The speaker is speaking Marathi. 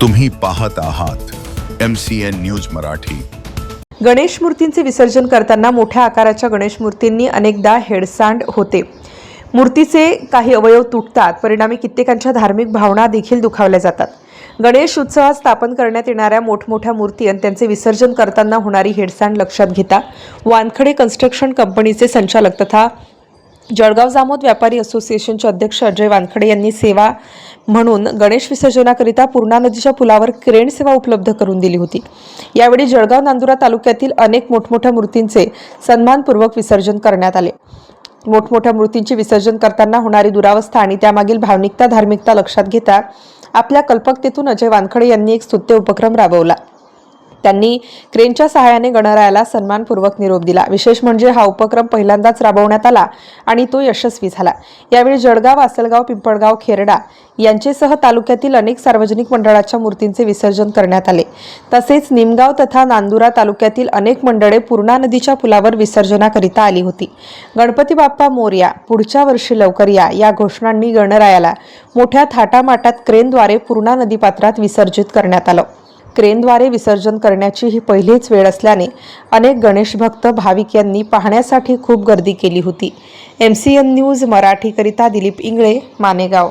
तुम्ही पाहत आहात M C N news Marathi. Ganesh मूर्तींचे विसर्जन करताना मोठ्या आकाराच्या गणेश मूर्तींनी अनेकदा हेडसांड होते. मूर्तीचे काही अवयव तुटतात परिणामी कित्येकांच्या धार्मिक भावना देखील दुखावल्या जातात. गणेश उत्सवात स्थापन करण्यात येणाऱ्या मोठमोठ्या मूर्ती आणि त्यांचे विसर्जन करताना होणारी हेडसांड लक्षात घेता वानखडे कन्स्ट्रक्शन कंपनीचे संचालक तथा जळगाव जामोद व्यापारी असोसिएशनचे अध्यक्ष अजय वानखडे यांनी सेवा म्हणून गणेश विसर्जनाकरिता पूर्णा नदीच्या पुलावर क्रेन सेवा उपलब्ध करून दिली होती. यावेळी जळगाव नांदुरा तालुक्यातील अनेक मोठमोठ्या मूर्तींचे सन्मानपूर्वक विसर्जन करण्यात आले. मोठमोठ्या मूर्तींचे विसर्जन करताना होणारी दुरावस्था आणि त्यामागील भावनिकता धार्मिकता लक्षात घेता आपल्या कल्पकतेतून अजय वानखडे यांनी एक स्तुत्य उपक्रम राबवला. त्यांनी क्रेनच्या सहाय्याने गणरायाला सन्मानपूर्वक निरोप दिला. विशेष म्हणजे हा उपक्रम पहिल्यांदाच राबवण्यात आला आणि तो यशस्वी झाला. यावेळी जळगाव आसलगाव पिंपळगाव खेरडा यांचेसह तालुक्यातील अनेक सार्वजनिक मंडळाच्या मूर्तींचे विसर्जन करण्यात आले. तसेच निमगाव तथा नांदुरा तालुक्यातील अनेक मंडळे पूर्णा नदीच्या पुलावर विसर्जनाकरिता आली होती. गणपती बाप्पा मोरया पुढच्या वर्षी लवकर या या घोषणांनी गणरायाला मोठ्या थाटामाटात क्रेनद्वारे पूर्णा नदीपात्रात विसर्जित करण्यात आलं. क्रेनद्वारे विसर्जन करण्याची ही पहिलीच वेळ असल्याने अनेक गणेश भक्त भाविक यांनी पाहण्यासाठी खूप गर्दी केली होती. एम सी एन न्यूज मराठीकरिता दिलीप इंगळे मानेगाव.